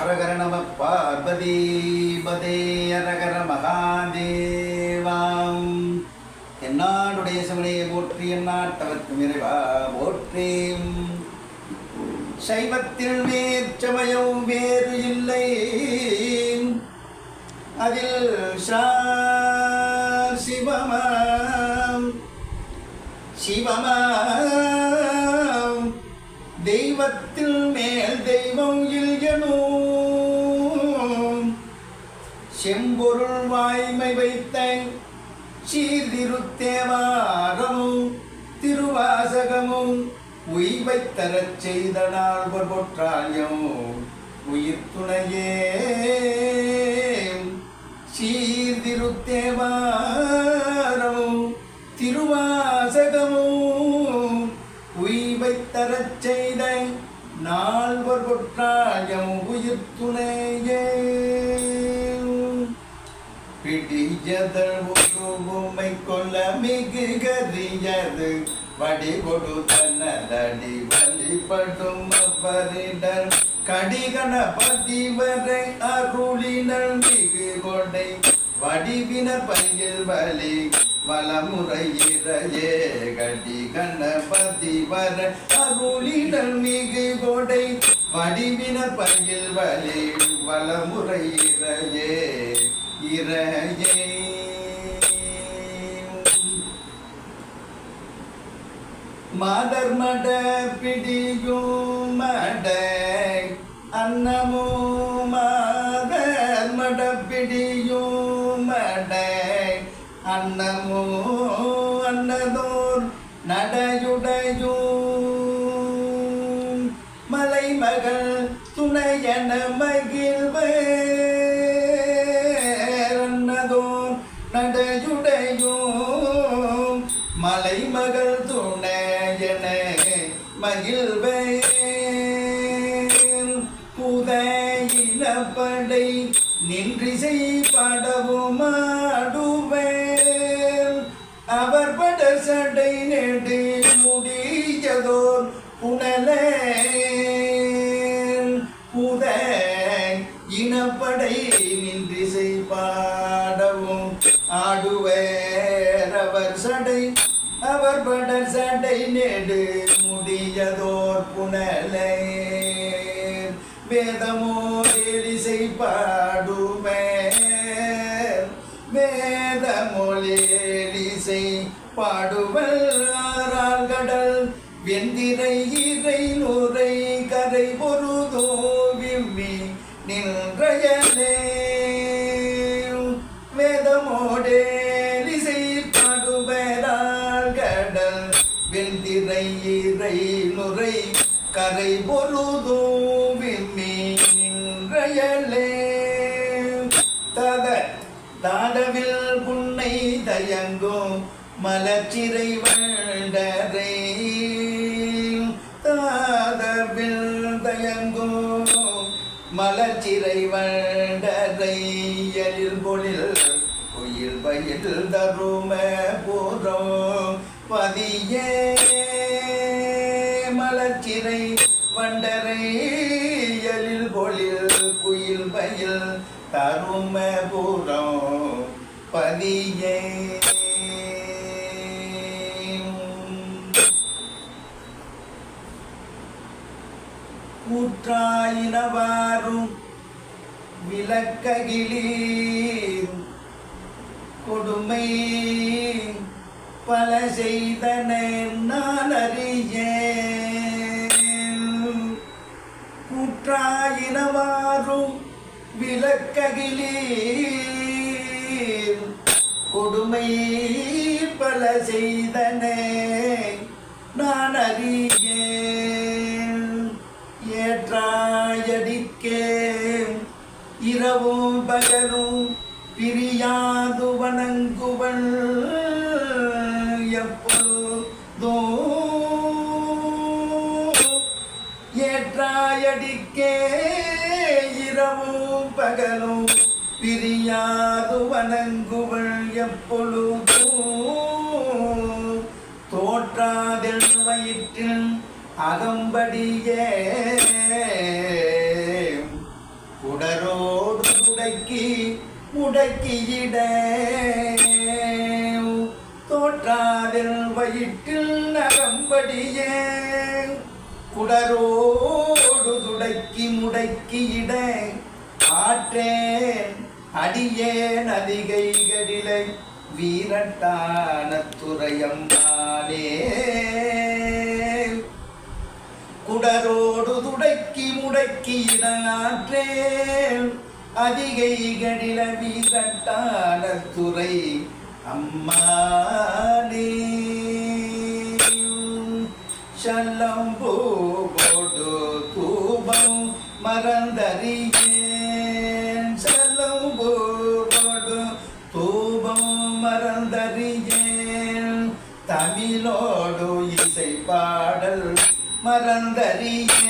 அரகர நம பார்வதீபதே அரகர மகாதேவாம் என்னாடுடைய சிவனையை போற்றி எந்நாட்டவர்க்கும் இறைவா போற்றேம். சைவத்தில் வேற்றமயம் வேறு இல்லை அதில் சார் சிவமாம். சிவமாம் செம்பொருள் வாய்மை வைத்த சீர்திருத்தேவாரமும் திருவாசகமும் உய்வைத் தரச் செய்த நால்வர் பொற்றாயம் உயிர் துணையே பிடிஜதல் உருவுமை மிகு கதியது வடி கொடு தன்னதடி வழிபடும் அப்பரிடர் கடிகண பதிவரை அருளினல் மிகு கொடை வடிவின பையில் வலி வலமுறையிறையே கடி கணபதி வர அருளினல் மிகு கொடை வடிவின பையில் வலி வலமுறையிறையே இறையே மாதர் மட பிடியும் மட அன்னமும் மாதர் மட பிடியும் மட அன்னமும் அன்னதோர் நடையுடையும். மலைமகள் துணையன மகிழ்வு படவும் ஆடுவேன் அவர் பட சடை நெடு முடியதோர் புனலே புத இனப்படை நின்றிசை பாடவும் ஆடுவேர் அவர் சடை அவர் பட சடை நெடு முடியதோ பாடுவேர் வேதமொழிசை பாடுவல் கடல் வெந்திரை இறை நுரை கரை பொருதோ விம்மி நின்றையலே. வேதமோடேலிசை பாடுவரால் கடல் வெந்திரை இறை நுரை கரை பொருதோ விம்மி நின்றையலே. தாடவில் புன்னை தயங்கும் மலச்சிறை வண்டரை. தாதவில் தயங்கும் மலச்சிறை வண்டரை. எழில் பொழில் உயிர் பயில் தரும பூரம் பதியே. மலச்சிறை வண்டரை எழில் பொழில் குயில் பயில் தரும பூரம் பதியே கூற்றாயினவாரும் விளக்ககிலீரும் கொடுமை பல செய்தன நான் அறியேன். கூற்றாயினவாரும் விளக்ககிலீர் கொடுமை பல செய்தனே நான் அறியேன். ஏற்றாயடிக்கே இரவும் பகலும் பிரியாது வணங்குவள் எப்பொழுதோ ஏற்றாயடிக்கே இரவும் பகலும் பிரியாது வணங்குவள் எப்பொழுதும் தோற்றாதில் வயிற்றில் அகம்படியே உடரோடு முடக்கி முடக்கியிட தோற்றாதில் வயிற்றில் நரம்படியே குடரோடு துடக்கி முடக்கியிட ஆற்றேன் அடியேன் அதிகைகளிலை வீரட்டான துறையம்மானே குடரோடு துடக்கி முடக்கி ஆற்றேன் அதிகைகளில வீரட்டான துறை அம்மானே. சல்லம்பு போடு தூபம் மறந்தறியேன் மறந்தறியேன்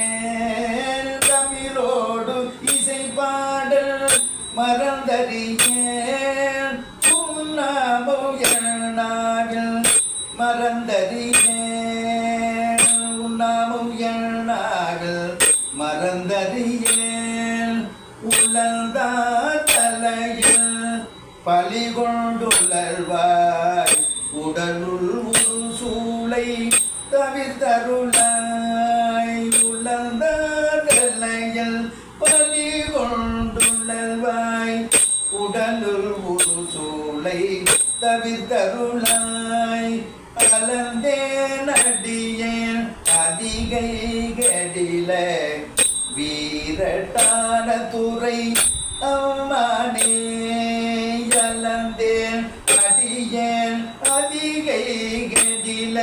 கடில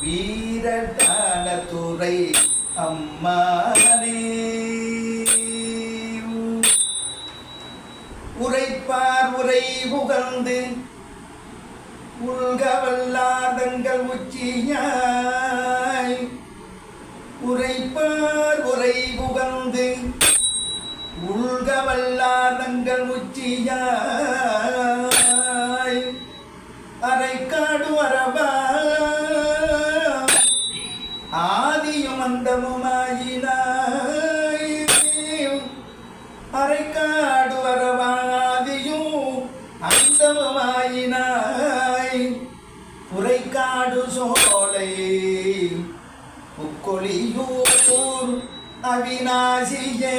வீரட்டான துறை அம்மானே. உரைப்பார் உரை புகழ்ந்து உள்கவல்லாதங்கள் உச்சியாய். உரைப்பார் உரை புகழ்ந்து உள்கவல்லாதங்கள் உச்சியாய். புக்கொலியூர் அவிநாசியே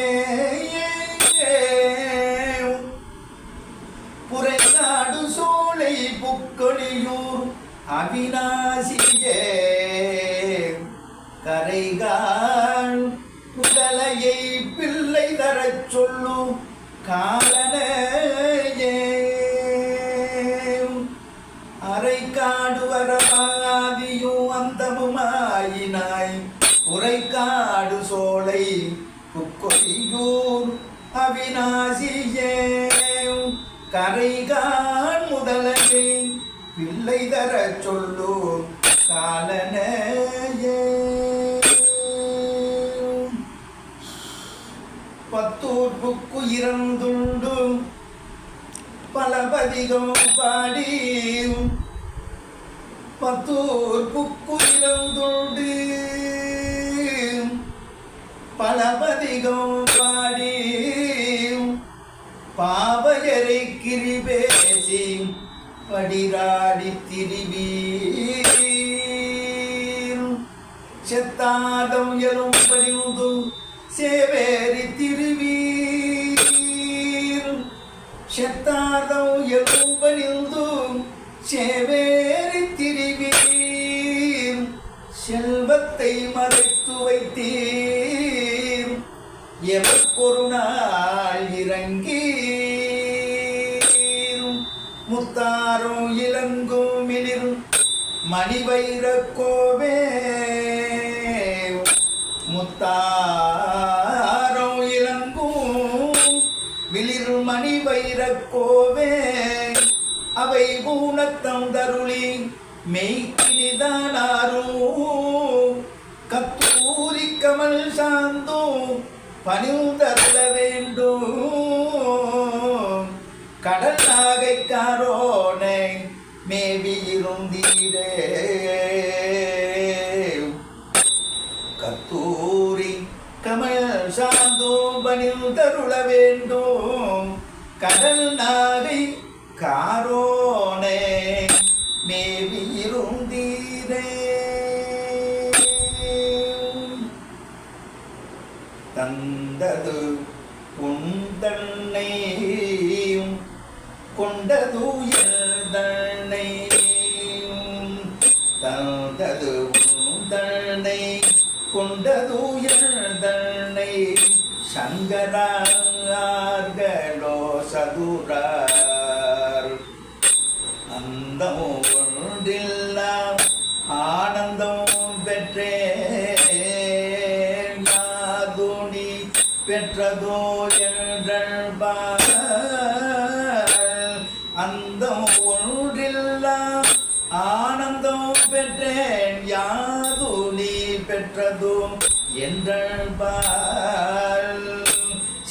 புரைநாடு சோலை புக்கொழியூர் அவிநாசியே. கரைகால் புதலையை பிள்ளை தரச் சொல்லும் காலனையே. அரைக்காடு வரவா சோலை குக்கொடியூர் அவிநாசியே. கரைகான் முதலையை பிள்ளை தர சொல்லு காலனையே. பத்தூர் புக்கு இறந்துண்டு பலபதிகம் பாடி. பத்தூர்ப்புக்கு இறந்துண்டு பலபதிகம் பாடி பாவையரை கிரிபேசி படிராடி திரிவீர் செத்தாதம் எலும் பறிந்து சேவேரி திருவீர் செத்தாதம் எலும் பறிந்து சேவேரி திருவீர் செல்வத்தை மறைத்து வைத்தீர். முத்தாரும் இளங்கும் மிளிர் மணிவைர கோவே முத்தாரும் இளங்கும் மிளிர் மணிவைர கோவே அவை ஊனத்தம் தருளி மெய்க்கினிதானாரும் கத்தூரி கமல் சாந்தோ பணிந்தருள வேண்டும். கடல் நாகை காரோனே. சங்கரார்களோ சதுரார். அந்தம் ஒன்றில்லாம் ஆனந்தம் பெற்றேன். யாதுனி பெற்றதோ என்றால் அந்தம் ஒன்றில்லாம் ஆனந்தம் பெற்றேன். யாது நீ பெற்றதும் என்றால்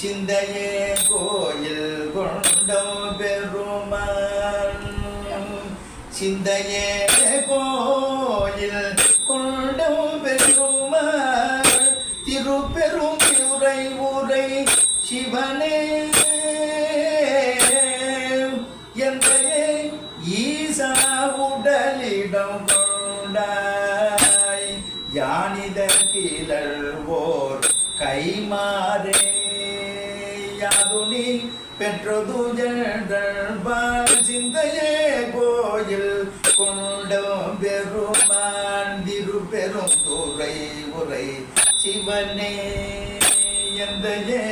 சிந்தையே கோயில் சிந்தையே கோயில் கொண்டும் பெருமான் திருப்பெரும் உரை உரை சிவனே. என்றே ஈசா உடலிடம் கொண்டாய் யானித கீழல்வோர் கைமாறே. பெற்றது ஜெழ்பான் சிந்தையே கோயில் கொண்டோம் பெருமான் திரு பெரும் துறை உரை. சிவனே எந்தையே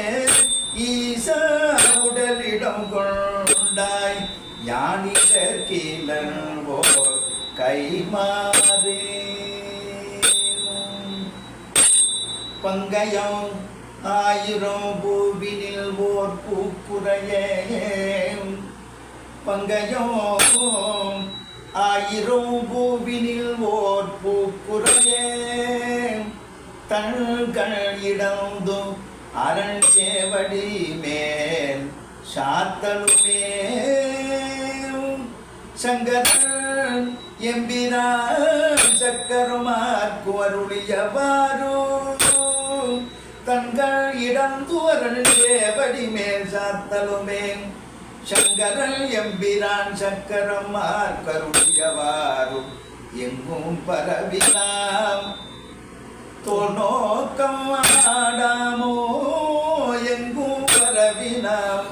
ஈசா உடலிடம் கொண்டாய். யானிடர் கீழல்வோர் கைமாறே பங்கயம் ஆயிரம் பூவினில் ஓர் பூக்குறையே. பங்கயம் ஆயிரம் பூவினில் ஓர் பூக்குறையே. தங்கள் இடந்தும் அரண் சேவடி மேல் சாத்தலுமே. சங்கரன் எம்பிரான் சக்கரமார்க்கு அருளியவாரோ தங்கள் இடந்துவரல் ஏவடி மேல் சாத்தலுமே சங்கரன் எம்பிரான் சக்கரமார் கருடியவாரும் எங்கும் பரவினாம் தோநோக்கம் ஆடாமோ? எங்கும் பரவினாம்